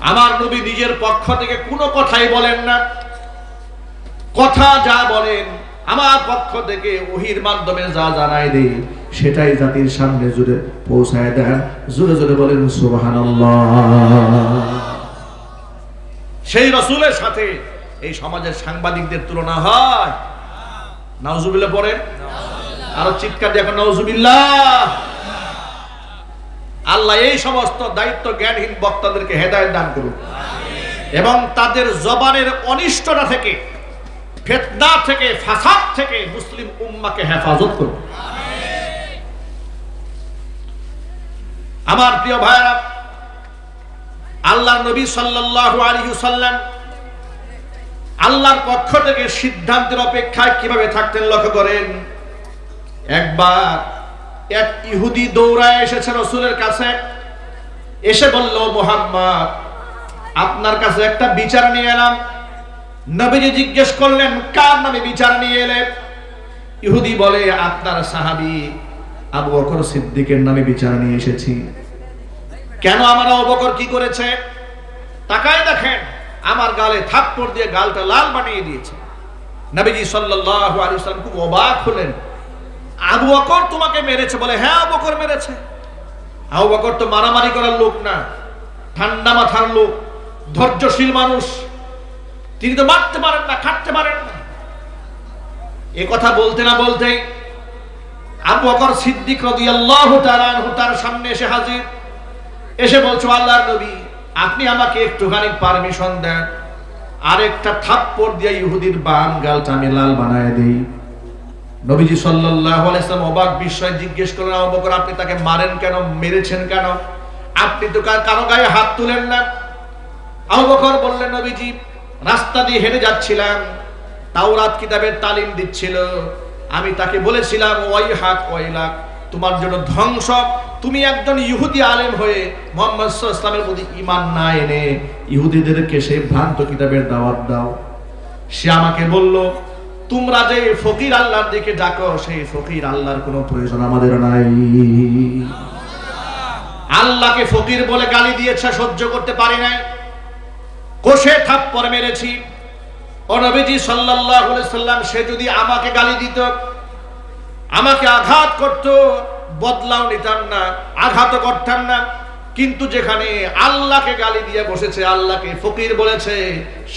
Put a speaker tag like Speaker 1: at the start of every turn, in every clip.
Speaker 1: আমার নবী নিজের পক্ষ থেকে কোনো কথাই বলেন না। কথা যা বলেন, আমার পক্ষ থেকে ওহির মাধ্যমে যা জানাই দেই, সেটাই জাতির সামনে জুড়ে পৌঁছায় দেন। জোরে জোরে বলেন, সুবহানাল্লাহ। সেই রসুলের সাথে এই সমাজের সাংবাদিকদের তুলনা হয়। নাউজুবিল্লাহ পড়ে আরও চিৎকার এখন, নাউজুবিল্লাহ। আল্লাহ এই সমস্ত দায়িত্ব জ্ঞানহীন বক্তাদেরকে হেদায়েত দান করুন। এবং তাদের জবানের অনিষ্টতা থেকে, ফেতনা থেকে, ফাসাদ থেকে মুসলিম উম্মাকে হেফাজত করুন। আমার প্রিয় ভাইরা আল্লাহ নবী সাল্লাল্লাহু আলাইহি সাল্লাম আল্লাহর পক্ষ থেকে সিদ্ধান্তের অপেক্ষায় কীভাবে থাকতেন লক্ষ্য করেন? একবার এক ইহুদি দৌড়ায় এসেছে রসুলের কাছে। এসে বলল, মোহাম্মদ, আপনার কাছে একটা বিচার নিয়ে এলাম। নবীজি জিজ্ঞেস করলেন, কার নামে বিচার নিয়ে এলেন ইহুদি বলে, আপনার সাহাবি আবু বকর সিদ্দিকের নামে বিচার নিয়ে এসেছি। কেন আমার আবু বকর কি করেছে? তাকায় দেখেন, আমার গালে থাপ্পড় দিয়ে গালটা লাল বানিয়ে দিয়েছে। নবীজি সাল্লাল্লাহু আলাইহি সাল্লাম খুব অবাক হলেন। আবু বকর তোমাকে মেরেছে বলে হ্যাঁ আবু বকর মেরেছে। আবু বকর তো মারামারি করার লোক না, ঠান্ডা মাথার লোক, ধৈর্যশীল মানুষ। তিনি তো মারতে পারেন না, খাটতে পারেন না। এ কথা বলতে না বলতে আবু বকর সিদ্দিক রাদিয়াল্লাহু তাআলা তার সামনে এসে হাজির। এসে বলছো, আল্লাহর নবী, আপনি আমাকে একটুখানি পারমিশন দেন। আরেকটা থাপ্পড় দিয়ে ইহুদির বাম গালটা আমি লাল বানায় দেই। নবীজি সাল্লাল্লাহু আলাইহি সাল্লাম অবাক বিস্ময়ে জিজ্ঞেস করলেন, আবু বকর, আপনি তাকে মারেন কেন? মেরেছেন কেন? আপনি তো কার- গায়ে হাত তুলেন না। আবু বকর বললেন, নবীজি, রাস্তা দিয়ে হেঁটে যাচ্ছিলাম। তাওরাত কিতাবের তালিম দিচ্ছিল। আমি তাকে বলেছিলাম ওই হাক ওই তোমার জন্য ধ্বংস। তুমি একজন ইহুদি আলেম হয়ে মোহাম্মদ ইসলামের প্রতি ইমান না এনে ইহুদিদেরকে সেই ভ্রান্ত কিতাবের দাওয়াত দাও। সে আমাকে বলল তোমরা যে ফকির আল্লাহর দিকে ডাকো, সেই ফকির আল্লাহর কোনো প্রয়োজন আমাদের নাই। আল্লাহকে ফকির বলে গালি দিয়েছে, সহ্য করতে পারি নাই। কোষে থাপ্পড় মেরেছি। ও নবীজি সাল্লাল্লাহু আলাইহি সাল্লাম সে যদি আমাকে গালি দিত, আমাকে আঘাত করত, বদলাও নিতাম না আঘাত করতাম না। কিন্তু যেখানে আল্লাহকে গালি দিয়ে বসেছে, আল্লাহকে ফকির বলেছে,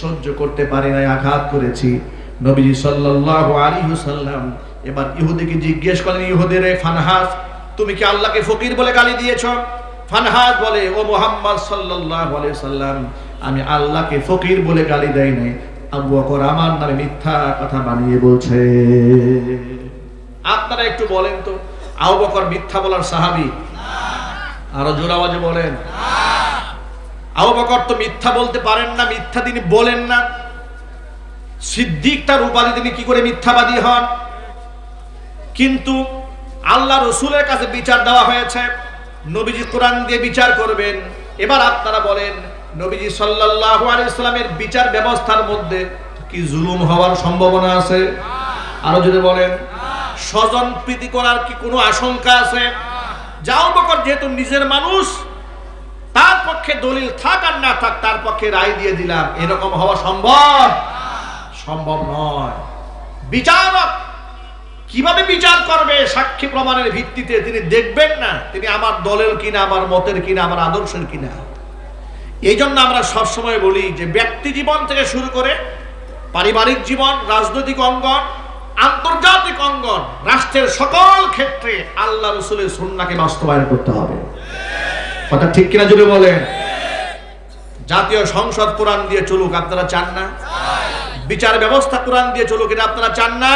Speaker 1: সহ্য করতে পারি নাই, আঘাত করেছি। নবীজি সাল্লাল্লাহু আলাইহি সাল্লাম এবার ইহুদিকে জিজ্ঞেস করেন ইহুদের ফানহাস, তুমি কি আল্লাহকে ফকির বলে গালি দিয়েছ? ফানহাস বলে, ও মোহাম্মদ সাল্লাল্লাহু আলাইহি সাল্লাম আমি আল্লাহকে ফকির বলে গালি দেই নাই। আবু বকর আমার নামে মিথ্যা কথা বানিয়ে বলছে। আপনারা একটু বলেন তো, আবু বকর মিথ্যা বলার সাহাবী? আরও জোর আওয়াজে বলেন। আবু বকর তো মিথ্যা বলতে পারেন না, মিথ্যা তিনি বলেন না। সিদ্দিক তার উপাধি তিনি কি করে মিথ্যাবাদী হন? কিন্তু আল্লাহ রসুলের কাছে বিচার দেওয়া হয়েছে। নবীজি কোরআন দিয়ে বিচার করবেন। এবার আপনারা বলেন, নবীজি সাল্লাল্লাহু আলাইহি ইসলামের বিচার ব্যবস্থার মধ্যে কি জুলুম হওয়ার সম্ভাবনা আছে? আরও যদি বলেন, স্বজন প্রীতি করার কি কোনো আশঙ্কা আছে? যাও বকর, যেহেতু নিজের মানুষ, তার পক্ষে দলিল থাক আর না থাক, তার পক্ষে রায় দিয়ে দিলাম। এরকম হওয়া সম্ভব? সম্ভব নয়। বিচারক কীভাবে বিচার করবে? সাক্ষী প্রমাণের ভিত্তিতে তিনি দেখবেন না, তিনি আমার দলের কিনা, আমার মতের কিনা, আমার আদর্শের কিনা। এই জন্য আমরা সবসময় বলি যে, ব্যক্তি জীবন থেকে শুরু করে পারিবারিক জীবন, রাজনৈতিক অঙ্গন, আন্তর্জাতিক অঙ্গন, রাষ্ট্রের সকল ক্ষেত্রে আল্লাহ রসুলের সুন্নাকে বাস্তবায়ন করতে হবে। কথা ঠিক কিনা জুড়ে বলেন? জাতীয় সংসদ কোরআন দিয়ে চলুক, আপনারা চান না? বিচার ব্যবস্থা কোরআন দিয়ে চলুক, এটা আপনারা চান না?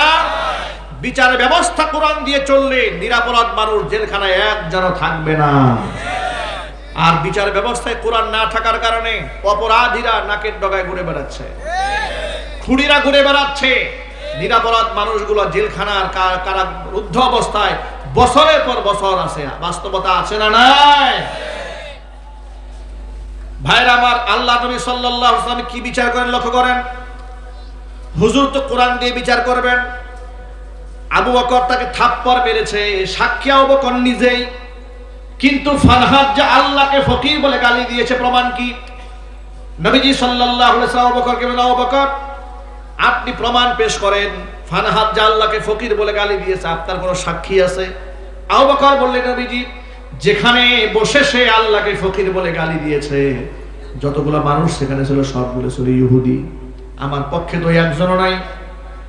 Speaker 1: বিচার ব্যবস্থা কোরআন দিয়ে চললে নিরাপরাধ মানুষ জেলখানায় এক যেন থাকবে না। আর বিচার ব্যবস্থায় কোরআন না থাকার কারণে অপরাধীরা নাকের ডগায় ঘুরে বেড়াচ্ছে। খুঁড়িরা ঘুরে বেড়াচ্ছে। নিরাপরাধ মানুষগুলো জেলখানার কারা রুদ্ধ অবস্থায় বছরের পর বছর আছে। বাস্তবতা আছে না নাই? ভাইরা আমার আল্লাহ নবী সাল্লাল্লাহু আলাইহি কি বিচার করেন লক্ষ্য করেন? হুজুর তো কোরআন দিয়ে বিচার করবেন। আবু বকর তাকে থাপ্পর মেরেছে, সাক্ষী আবু বকর নিজেই। কিন্তু ফারহাদ যে আল্লাহকে ফকির বলে গালি দিয়েছে, প্রমাণ কি? নবীজি আবু বকরকে বলেন বকর, আপনি প্রমাণ পেশ করেন ফানহাদ যে আল্লাহকে ফকির বলে গালি দিয়েছে, আপনার কোনো সাক্ষী আছে? আবু বকর বললেন, নবীজি, যেখানে বসে সে আল্লাহকে ফকির বলে গালি দিয়েছে, যতগুলো মানুষ সেখানে ছিল, সবগুলো ছিল ইহুদি। আমার পক্ষে তো একজনও নাই।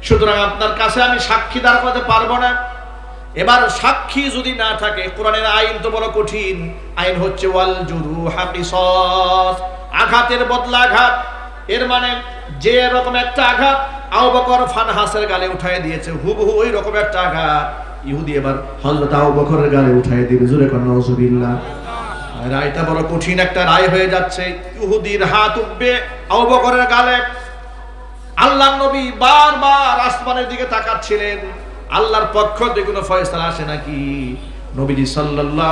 Speaker 1: সুতরাং আপনার কাছে আমি সাক্ষী দাঁড় করাতে পারব না। এবার সাক্ষী যদি না থাকে, কোরআনের আইন তো বড় কঠিন। আইন হচ্ছে ওয়াল জুরু আঘাতের বদলা আঘাত। এর মানে যে রকম একটা আঘাত আবু বকর ফানহাসের গালে উঠায় দিয়েছে, হুবহু ওই রকম একটা আঘাত। ইহুদি এবার হযরত আবু বকরের গালে উঠায় দিবে, জোরে কর নাউজুবিল্লাহ রায়টা বড় কঠিন একটা রায় হয়ে যাচ্ছে। ইহুদির হাত উঠবে আবু বকরের গালে। আল্লাহ নবী বারবার আসমানের দিকে তাকাচ্ছিলেন। আল্লাহর পক্ষ থেকে কোনো ফয়সালা আসে নাকি? নবীজি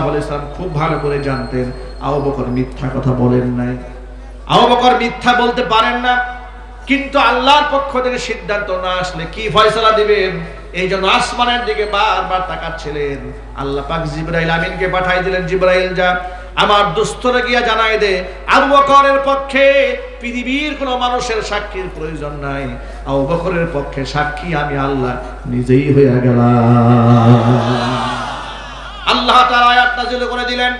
Speaker 1: আলাইহি সাল্লাম খুব ভালো করে জানতেন। আবু বকর মিথ্যা কথা বলেন নাই। আবু বকর মিথ্যা বলতে পারেন না। কিন্তু আল্লাহর পক্ষ থেকে সিদ্ধান্ত না আসলে কি ফয়সালা দিবেন? এই জন্য আসমানের দিকে বারবার তাকাচ্ছিলেন। আল্লাহ পাক জিব্রাইল আমিনকে পাঠাই দিলেন। জিব্রাইল যা আমার দুস্থরে গিয়া জানাই দে, আবু বকরের পক্ষে পৃথিবীর কোন মানুষের সাক্ষীর প্রয়োজন নাই। আবু বকরের পক্ষে সাক্ষী আমি আল্লাহ নিজেই হইয়া গেলাম। আল্লাহ তাআলা আয়াত নাযিল করে দিলেন,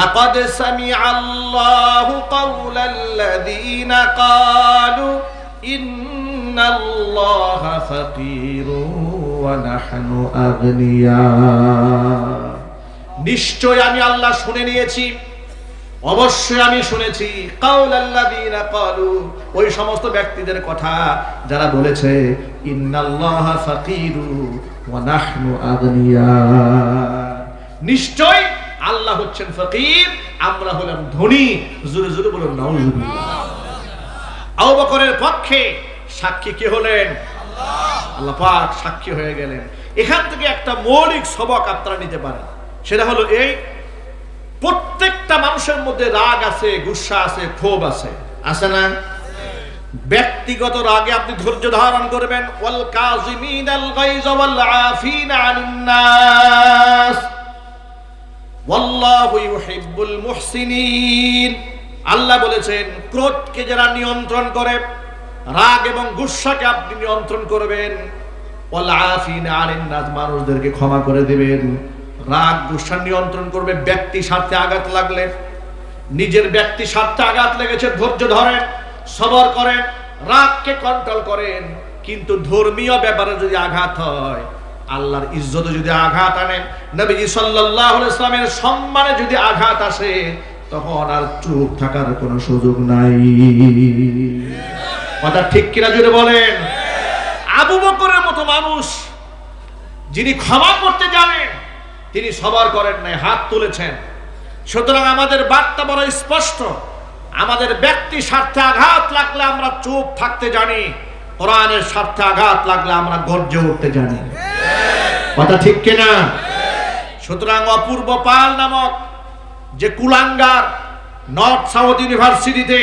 Speaker 1: লাকাদ সামিআ আল্লাহু কাওলাল্লাযীনা ক্বালু ইন্নাল্লাহা ফাকীরুন ওয়া নাহনু আগনিয়া। নিশ্চয় আমি আল্লাহ শুনে নিয়েছি। অবশ্যই আমি শুনেছি। ওই সমস্ত ব্যক্তিদের কথা যারা বলেছে নিশ্চয় আল্লাহ হচ্ছেন ফকির, আমরা হলাম ধনী। জোরে জোরে বলুন আবু পক্ষে সাক্ষী কে হলেন? আল্লাহ পাক সাক্ষী হয়ে গেলেন। এখান থেকে একটা মৌলিক সবক আপনারা নিতে পারেন। সেটা হলো এই, প্রত্যেকটা মানুষের মধ্যে রাগ আছে, গুসা আছে, ক্ষোভ আছে। আছে না? ব্যক্তিগত রাগে আপনি ধৈর্য ধারণ করবেন। আল্লাহ বলেছেন, ক্রোধকে যারা নিয়ন্ত্রণ করে, রাগ এবং গুসাকে আপনি নিয়ন্ত্রণ করবেন। আফিনা মানুষদেরকে ক্ষমা করে দিবেন। রাগ গুসা নিয়ন্ত্রণ করবে, ব্যক্তি স্বার্থে আঘাত লাগলে। নিজের ব্যক্তি স্বার্থে আঘাত লেগেছে, ধৈর্য ধরেন, সবর করেন, রাগকে কন্ট্রোল করেন। কিন্তু ধর্মীয় ব্যাপারে যদি আঘাত হয়, আল্লাহর ইজ্জতে যদি আঘাত আনেন নবীজি আলাইহি ইসলামের সম্মানে যদি আঘাত আসে, তখন আর চুপ থাকার কোনো সুযোগ নাই। কথা ঠিক কিনা জুড়ে বলেন? আবু বকরের মতো মানুষ, যিনি ক্ষমা করতে জানেন তিনি সবার করেন নাই, হাত তুলেছেন। সুতরাং আমাদের বার্তা বড় স্পষ্ট। আমাদের ব্যক্তি স্বার্থে আঘাত লাগলে আমরা চুপ থাকতে জানি। কোরআনের স্বার্থে আঘাত লাগলে আমরা গর্জে উঠতে জানি। কথা ঠিক কিনা? সুতরাং অপূর্ব পাল নামক যে কুলাঙ্গার নর্থ সাউথ ইউনিভার্সিটিতে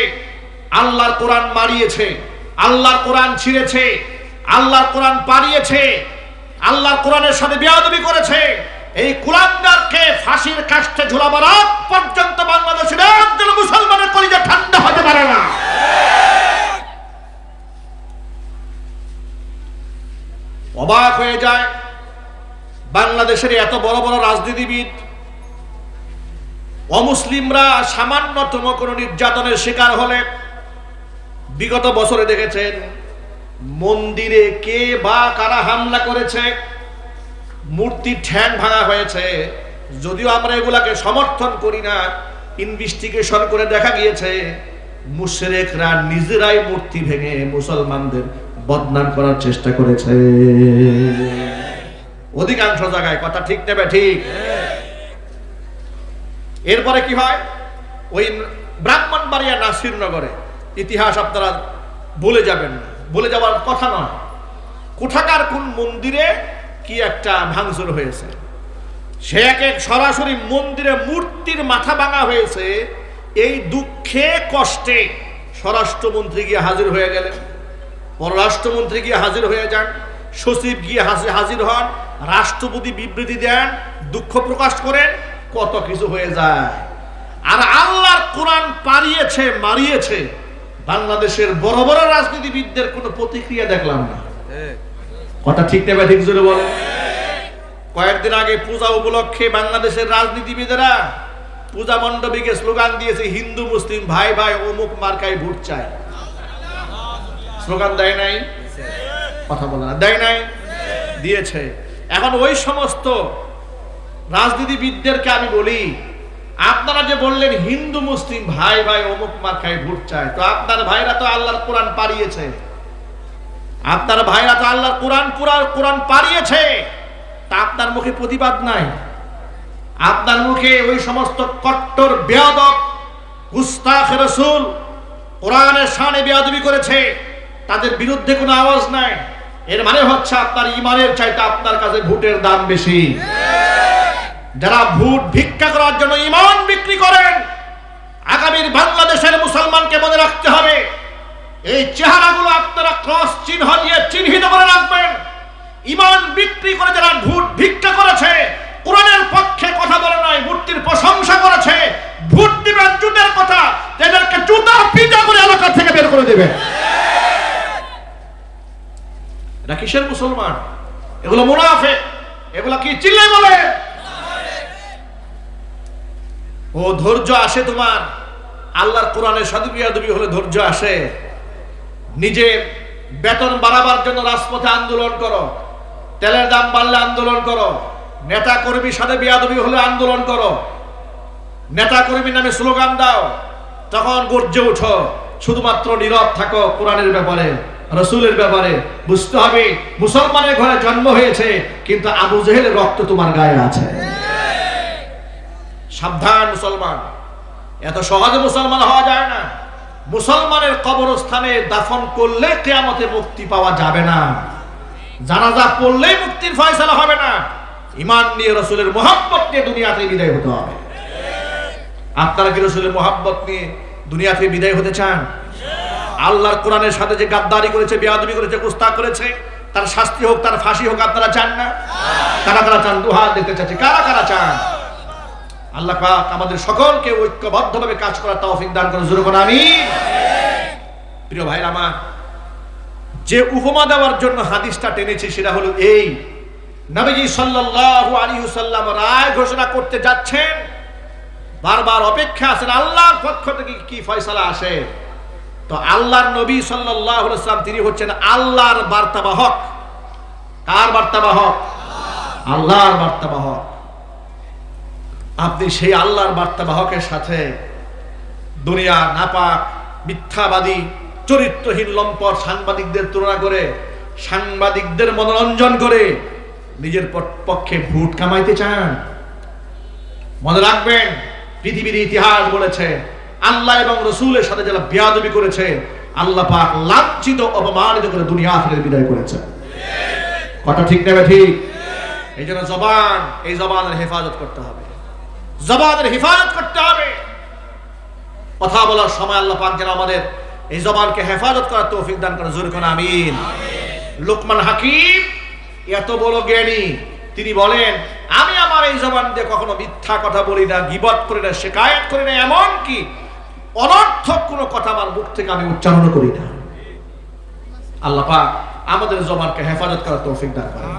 Speaker 1: আল্লাহর কোরআন মারিয়েছে আল্লাহর কোরআন ছিঁড়েছে, আল্লাহর কোরআন পারিয়েছে আল্লাহর কোরআনের সাথে বেয়াদবি করেছে এই কুলাঙ্গারকে ফাঁসির কাষ্ঠে ঝুলাবার আগ পর্যন্ত বাংলাদেশের একজন মুসলমানের কলিজা ঠান্ডা হতে পারে না। অবাক হয়ে যায় বাংলাদেশের এত বড় বড় রাজনীতিবিদ। অমুসলিমরা সামান্যতম কোনো নির্যাতনের শিকার হলে বিগত বছরে দেখেছেন, মন্দিরে কে বা কারা হামলা করেছে মূর্তি ঠ্যাং ভাঙা হয়েছে। যদিও আমরা এগুলাকে সমর্থন করি না ইনভেস্টিগেশন করে দেখা গিয়েছে, মুশরেকরা নিজেরাই মূর্তি ভেঙে মুসলমানদের বদনাম করার চেষ্টা করেছে। অধিকাংশ জায়গায় কথা ঠিক নেবে ঠিক। এরপরে কি হয়? ওই ব্রাহ্মণবাড়িয়া নাসিরনগরে ইতিহাস আপনারা বলে যাবেন না। বলে যাওয়ার কথা নয়। কোথাকার কোন মন্দিরে কি একটা ভাঙচুর হয়েছে? সে এক এক সরাসরি মন্দিরে মূর্তির মাথা ভাঙা হয়েছে। এই দুঃখে, কষ্টে স্বরাষ্ট্রমন্ত্রী গিয়ে হাজির হয়ে গেলেন। পররাষ্ট্রমন্ত্রী গিয়ে হাজির হয়ে যান। সচিব গিয়ে হাজির হন। রাষ্ট্রপতি বিবৃতি দেন, দুঃখ প্রকাশ করেন, কত কিছু হয়ে যায়। আর আল্লাহর কোরআন পারিয়েছে মারিয়েছে। বাংলাদেশের বড় বড় রাজনীতিবিদদের কোনো প্রতিক্রিয়া দেখলাম না। কথা ঠিক নেবে, ঠিক জোরে বলে। কয়েকদিন আগে পূজা উপলক্ষে বাংলাদেশের রাজনীতিবিদেরা পূজা মণ্ডপীকে স্লোগান দিয়েছে, হিন্দু, মুসলিম, ভাই ভাই, অমুক মার্কায় ভোট চায় স্লোগান দেয় নাই? কথা বলে না। দেয় নাই? দিয়েছে। এখন ওই সমস্ত রাজনীতিবিদদেরকে আমি বলি, আপনারা যে বললেন, হিন্দু, মুসলিম, ভাই ভাই, অমুক মার্কায় ভোট চায় তো আপনার ভাইরা তো আল্লাহর কোরআন পাড়িয়েছে। আপনার ভাইরা তো আল্লাহর কোরআন কোরআন কোরআন পাড়িয়েছে, তা আপনার মুখে প্রতিবাদ নাই। আপনার মুখে ওই সমস্ত কট্টর বেয়াদক গুস্তাখ রসুল কোরআনের সামনে বেয়াদবি করেছে, তাদের বিরুদ্ধে কোনো আওয়াজ নাই। এর মানে হচ্ছে আপনার ইমানের চাইতে আপনার কাছে ভোটের দাম বেশি। যারা ভোট ভিক্ষা করার জন্য ইমান বিক্রি করেন, আগামীর বাংলাদেশের মুসলমানকে মনে রাখতে হবে এই চেহারাগুলো আপনারা ক্রস চিহ্ন দিয়ে চিহ্নিত করে রাখবেন। ইমান বিক্রি করে যারা ভোট ভিক্ষা করেছে, কোরআনের পক্ষে কথা বলে নাই মূর্তির প্রশংসা করেছে, ভোট দিবেন জুতের কথা এদেরকে জুতা পিটা করে এলাকা থেকে বের করে দেবে এটা কিসের মুসলমান? এগুলো মুনাফে এগুলো কি চিল্লে বলে? ও ধৈর্য আসে তোমার। আল্লাহর কোরআনের সাদুবিয়াদুবি হলে ধৈর্য আসে। নিজের বেতন বাড়াবার জন্য রাজপথে আন্দোলন করো। তেলের দাম বাড়লে আন্দোলন করো। নেতা কর্মীর সাথে বিয়াদবি হলে আন্দোলন করো। নেতা কর্মীর নামে স্লোগান দাও। তখন গর্জে উঠো শুধুমাত্র নীরব থাকো কোরআনের ব্যাপারে, রসুলের ব্যাপারে। বুঝতে হবে, মুসলমানের ঘরে জন্ম হয়েছে, কিন্তু আবু জেহেলের রক্ত তোমার গায়ে আছে। সাবধান মুসলমান। এত সহজে মুসলমান হওয়া যায় না। মুসলমানের কবরস্থানে দাফন করলে কেয়ামতে মুক্তি পাওয়া যাবে না। জানাজা পড়লেই মুক্তির ফয়সালা হবে না। ইমান নিয়ে রসুলের মোহাব্বত নিয়ে দুনিয়াতে বিদায় হতে হবে। আপনারা কি রসুলের মোহাব্বত নিয়ে দুনিয়া থেকে বিদায় হতে চান? আল্লাহর কোরআনের সাথে যে গাদ্দারি করেছে, বেয়াদবি করেছে কুস্তা করেছে, তার শাস্তি হোক, তার ফাঁসি হোক, আপনারা চান না? কারা কারা চান? দুহাত দেখতে চাচ্ছি। কারা কারা চান? আল্লাহ পাক আমাদের সকলকে ঐক্যবদ্ধভাবে কাজ করার তৌফিক দান করে জোরে করে আমি প্রিয় ভাই আমার, যে উপমা দেওয়ার জন্য হাদিসটা টেনেছি সেটা হলো এই। নবীজি সাল্লাল্লাহু আলাইহি সাল্লাম রায় ঘোষণা করতে যাচ্ছেন। বারবার অপেক্ষা আছেন, আল্লাহর পক্ষ থেকে কি ফয়সালা আসে? তো আল্লাহর নবী সাল্লাল্লাহু আলাইহি সাল্লাম তিনি হচ্ছেন আল্লাহর বার্তাবাহক। কার বার্তাবাহক? আল্লাহর বার্তাবাহক। আপনি সেই আল্লাহর বার্তাবাহকের সাথে দুনিয়া নাপাক, মিথ্যাবাদী, চরিত্রহীন, লম্পট সাংবাদিকদের তুলনা করে, সাংবাদিকদের মনোরঞ্জন করে নিজের পক্ষে ভোট কামাইতে চান। মনে রাখবেন, পৃথিবীর ইতিহাস বলেছে, আল্লাহ এবং রসুলের সাথে যারা বিয়াদবি করেছে, আল্লাহ পাক লাঞ্ছিত, অপমানিত করে দুনিয়া থেকে বিদায় করেছে। কথা ঠিক নেবে ঠিক? এই জন্য জবান, এই জবানের হেফাজত করতে হবে। জবানের হেফাজত করতে হবে। কথা বলার সময় আল্লাহ পাক যেন আমাদের এই জবানকে হেফাজত করার তৌফিক দান করে জোর করে আমিন। লোকমান হাকিম এত বড় জ্ঞানী, তিনি বলেন, আমি আমার এই জবান দিয়ে কখনো মিথ্যা কথা বলি না, গিবত করি না শেখায়ত করি না এমন কি অনর্থক কোনো কথা আমার মুখ থেকে আমি উচ্চারণ করি না। আল্লাহ পাক আমাদের জবানকে হেফাজত করার তৌফিক দান করেন।